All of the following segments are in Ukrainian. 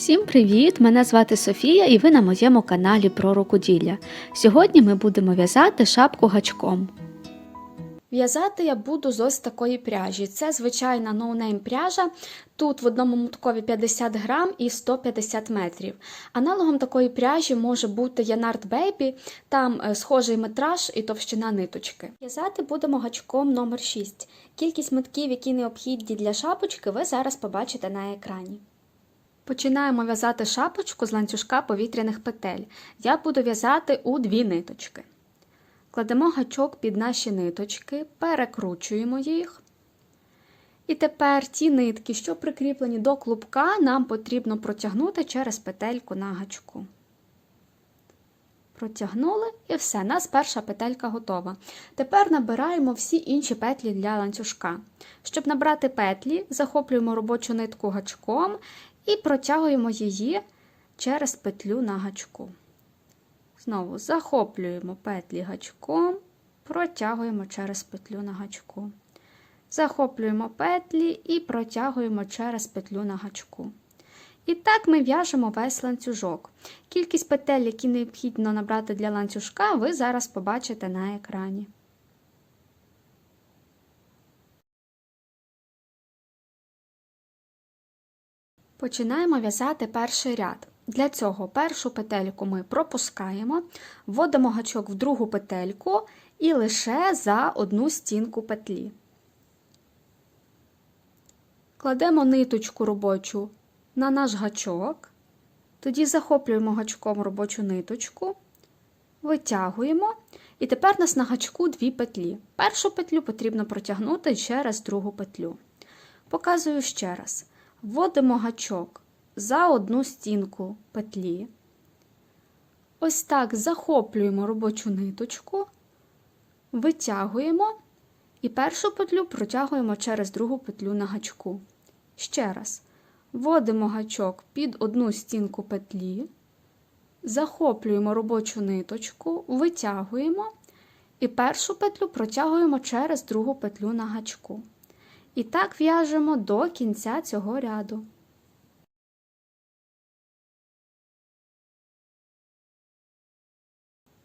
Всім привіт! Мене звати Софія і ви на моєму каналі про рукоділля. Сьогодні ми будемо в'язати шапку гачком. В'язати я буду з ось такої пряжі. Це звичайна ноунейм пряжа. Тут в одному моткові 50 грам і 150 метрів. Аналогом такої пряжі може бути Янард Baby, там е, схожий метраж і товщина ниточки. В'язати будемо гачком номер 6 Кількість мотків, які необхідні для шапочки, ви зараз побачите на екрані. Починаємо в'язати шапочку з ланцюжка повітряних петель. Я буду в'язати у дві ниточки. Кладемо гачок під наші ниточки, перекручуємо їх. І тепер ті нитки, що прикріплені до клубка, нам потрібно протягнути через петельку на гачку. Протягнули і все, нас перша петелька готова. Тепер набираємо всі інші петлі для ланцюжка. Щоб набрати петлі, захоплюємо робочу нитку гачком і протягуємо її через петлю на гачку. Знову захоплюємо петлі гачком, протягуємо через петлю на гачку. Захоплюємо петлі і протягуємо через петлю на гачку. І так ми в'яжемо весь ланцюжок. Кількість петель, які необхідно набрати для ланцюжка, ви зараз побачите на екрані. Починаємо в'язати перший ряд. Для цього першу петельку ми пропускаємо, вводимо гачок в другу петельку і лише за одну стінку петлі. Кладемо ниточку робочу на наш гачок, тоді захоплюємо гачком робочу ниточку, витягуємо, і тепер у нас на гачку дві петлі. Першу петлю потрібно протягнути через другу петлю. Показую ще раз. Вводимо гачок за одну стінку петлі. Ось так захоплюємо робочу ниточку, витягуємо і першу петлю протягуємо через другу петлю на гачку. Ще раз. Вводимо гачок під одну стінку петлі, захоплюємо робочу ниточку, витягуємо і першу петлю протягуємо через другу петлю на гачку. І так в'яжемо до кінця цього ряду.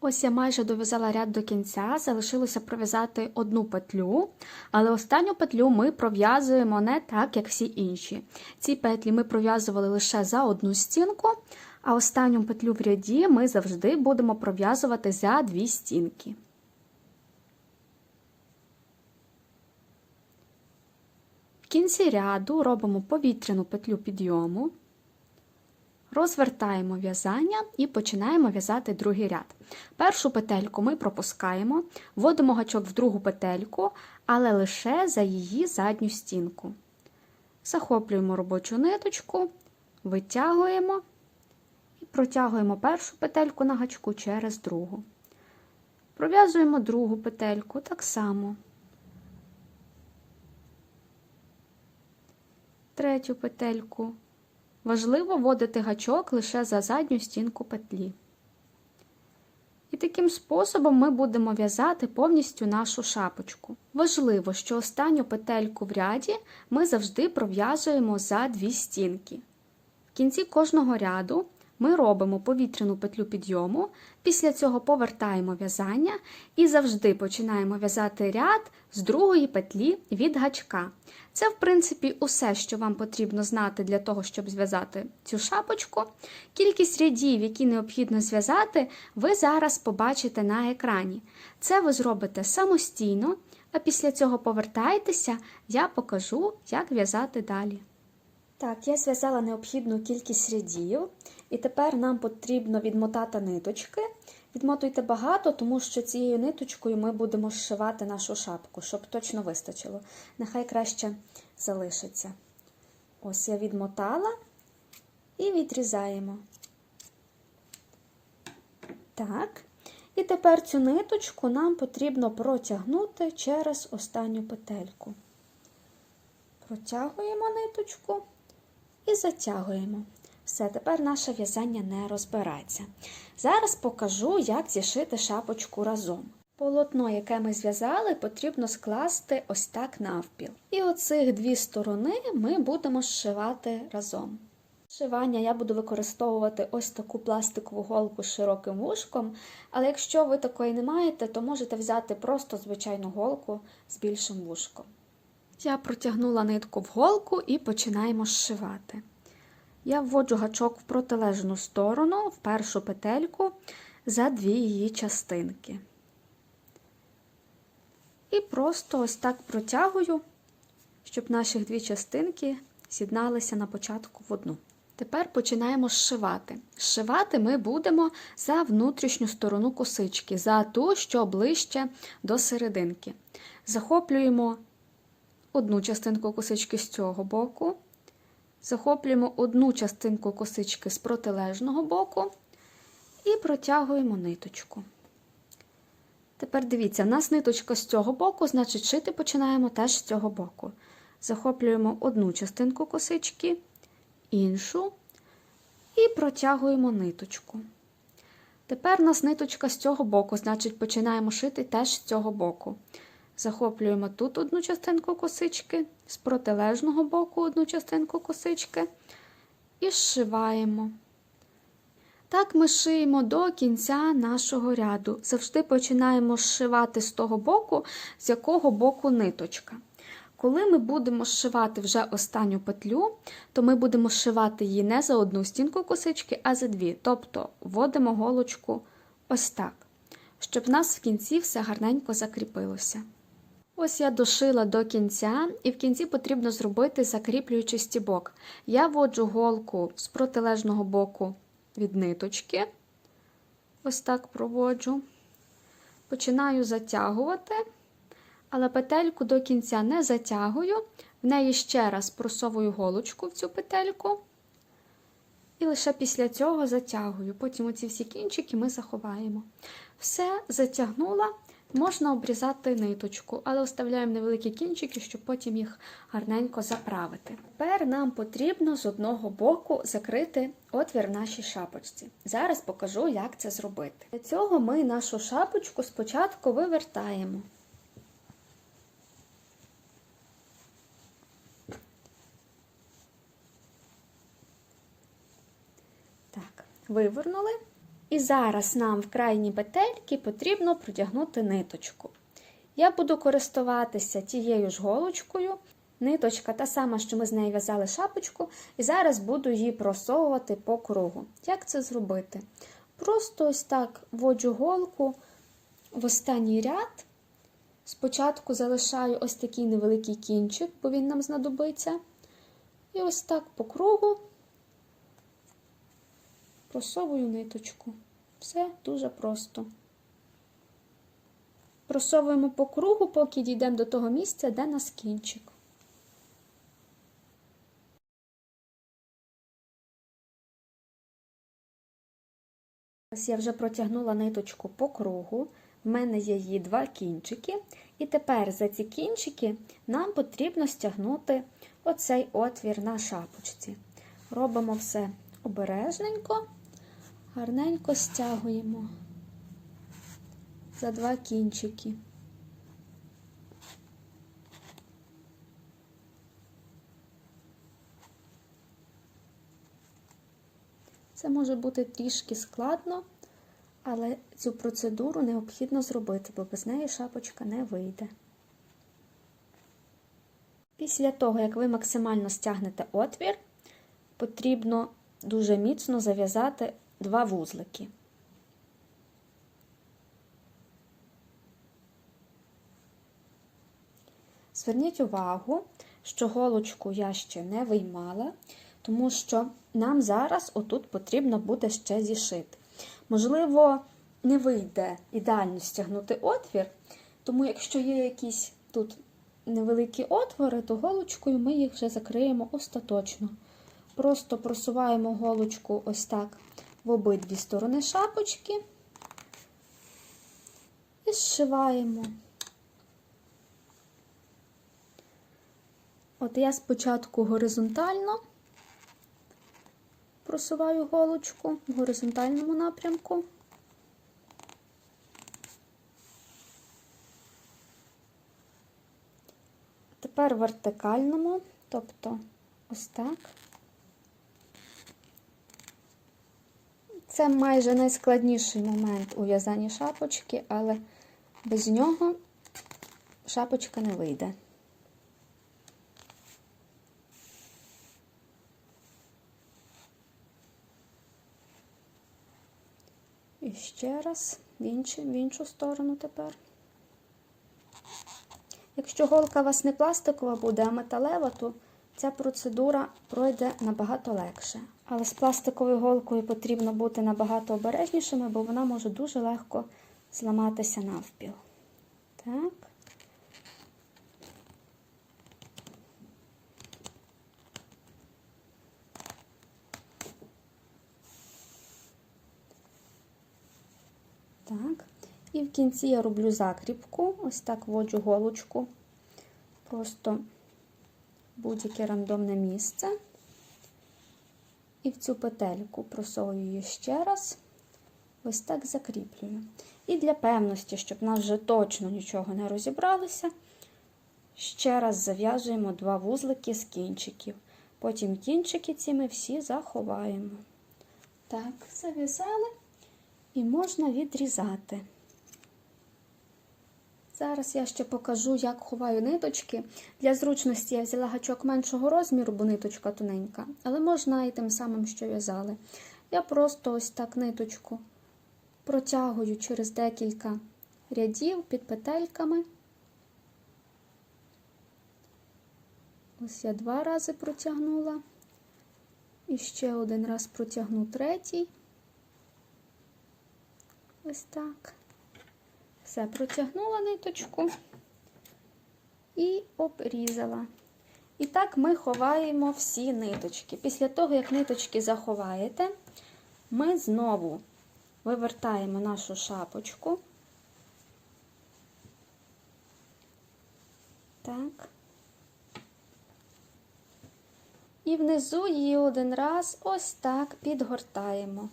Ось я майже дов'язала ряд до кінця, залишилося пров'язати одну петлю, але останню петлю ми пров'язуємо не так, як всі інші. Ці петлі ми пров'язували лише за одну стінку, а останню петлю в ряді ми завжди будемо пров'язувати за дві стінки. В кінці ряду робимо повітряну петлю підйому, розвертаємо в'язання і починаємо в'язати другий ряд. Першу петельку ми пропускаємо, вводимо гачок в другу петельку, але лише за її задню стінку. Захоплюємо робочу ниточку, витягуємо і протягуємо першу петельку на гачку через другу. Пров'язуємо другу петельку так само. Третю петельку. Важливо вводити гачок лише за задню стінку петлі. І таким способом ми будемо в'язати повністю нашу шапочку. Важливо, що останню петельку в ряді ми завжди пров'язуємо за дві стінки. В кінці кожного ряду ми робимо повітряну петлю підйому, після цього повертаємо в'язання і завжди починаємо в'язати ряд з другої петлі від гачка. Це, в принципі, усе, що вам потрібно знати для того, щоб зв'язати цю шапочку. Кількість рядів, які необхідно зв'язати, ви зараз побачите на екрані. Це ви зробите самостійно, а після цього повертайтеся, я покажу, як в'язати далі. Так, я зв'язала необхідну кількість рядів, і тепер нам потрібно відмотати ниточки. Відмотуйте багато, тому що цією ниточкою ми будемо зшивати нашу шапку, щоб точно вистачило. Нехай краще залишиться. Ось я відмотала і відрізаємо. Так. І тепер цю ниточку нам потрібно протягнути через останню петельку. Протягуємо ниточку затягуємо. Все, тепер наше в'язання не розбирається. Зараз покажу, як зішити шапочку разом. Полотно, яке ми зв'язали, потрібно скласти ось так навпіл. І оцих дві сторони ми будемо зшивати разом. Шивання я буду використовувати ось таку пластикову голку з широким вушком, але якщо ви такої не маєте, то можете взяти просто звичайну голку з більшим вушком. Я протягнула нитку в голку і починаємо зшивати. Я вводжу гачок в протилежну сторону, в першу петельку за дві її частинки. І просто ось так протягую, щоб наші дві частинки з'єдналися на початку в одну. Тепер починаємо зшивати. Зшивати ми будемо за внутрішню сторону косички, за ту, що ближче до серединки. Захоплюємо одну частинку косички з цього боку, захоплюємо одну частинку косички з протилежного боку і протягуємо ниточку. Тепер дивіться, в нас ниточка з цього боку, значить шити починаємо теж з цього боку. Захоплюємо одну частинку косички, іншу і протягуємо ниточку. Тепер у нас ниточка з цього боку, значить починаємо шити теж з цього боку. Захоплюємо тут одну частинку косички, з протилежного боку одну частинку косички і зшиваємо. Так ми шиємо до кінця нашого ряду. Завжди починаємо зшивати з того боку, з якого боку ниточка. Коли ми будемо зшивати вже останню петлю, то ми будемо зшивати її не за одну стінку косички, а за дві. Тобто вводимо голочку ось так, щоб в нас в кінці все гарненько закріпилося. Ось я дошила до кінця, і в кінці потрібно зробити закріплюючий стібок. Я вводжу голку з протилежного боку від ниточки, ось так проводжу, починаю затягувати, але петельку до кінця не затягую, в неї ще раз просовую голочку в цю петельку. І лише після цього затягую. Потім оці всі кінчики ми заховаємо. Все затягнула, можна обрізати ниточку, але оставляємо невеликі кінчики, щоб потім їх гарненько заправити. Тепер нам потрібно з одного боку закрити отвір в нашій шапочці. Зараз покажу, як це зробити. Для цього ми нашу шапочку спочатку вивертаємо. Вивернули. І зараз нам в крайній петельки потрібно протягнути ниточку. Я буду користуватися тією ж голочкою. Ниточка та сама, що ми з нею в'язали шапочку, і зараз буду її просовувати по кругу. Як це зробити? Просто ось так вводжу голку в останній ряд. Спочатку залишаю ось такий невеликий кінчик, бо він нам знадобиться. І ось так по кругу просовую ниточку. Все дуже просто. Просовуємо по кругу, поки дійдемо до того місця, де нас кінчик. Ось я вже протягнула ниточку по кругу. В мене є її два кінчики. І тепер за ці кінчики нам потрібно стягнути оцей отвір на шапочці. Робимо все обережненько гарненько стягуємо за два кінчики. Це може бути трішки складно, але цю процедуру необхідно зробити, бо без неї шапочка не вийде. Після того, як ви максимально стягнете отвір, потрібно дуже міцно зав'язати два вузлики. Зверніть увагу, що голочку я ще не виймала, тому що нам зараз отут потрібно буде ще зішити. Можливо, не вийде ідеально стягнути отвір, тому якщо є якісь тут невеликі отвори, то голочкою ми їх вже закриємо остаточно. Просто просуваємо голочку ось так в обидві сторони шапочки і зшиваємо. От я спочатку горизонтально просуваю голочку в горизонтальному напрямку. Тепер в вертикальному, тобто ось так. Це майже найскладніший момент у в'язанні шапочки, але без нього шапочка не вийде. І ще раз в, інші, в іншу сторону тепер. Якщо голка у вас не пластикова буде, а металева, то ця процедура пройде набагато легше. Але з пластиковою голкою потрібно бути набагато обережнішими, бо вона може дуже легко зламатися навпіл. Так. Так. І в кінці я роблю закріпку, ось так вводжу голочку, просто будь-яке рандомне місце. І в цю петельку просовую ще раз, ось так закріплюю. І для певності, щоб нас вже точно нічого не розібралося, ще раз зав'язуємо два вузлики з кінчиків. Потім кінчики ці ми всі заховаємо. Так, зав'язали і можна відрізати. Зараз я ще покажу, як ховаю ниточки. Для зручності я взяла гачок меншого розміру, бо ниточка тоненька, але можна і тим самим, що в'язали. Я просто ось так ниточку протягую через декілька рядів під петельками. Ось я два рази протягнула. І ще один раз протягну третій. Ось так. Все, протягнула ниточку і обрізала. І так ми ховаємо всі ниточки. Після того, як ниточки заховаєте, ми знову вивертаємо нашу шапочку. Так. І внизу її один раз ось так підгортаємо.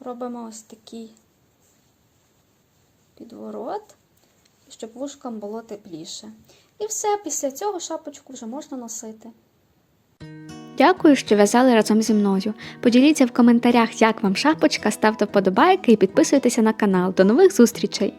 Робимо ось такий підворот, щоб вушкам було тепліше. І все, після цього шапочку вже можна носити. Дякую, що в'язали разом зі мною. Поділіться в коментарях, як вам шапочка, ставте вподобайки і підписуйтеся на канал. До нових зустрічей!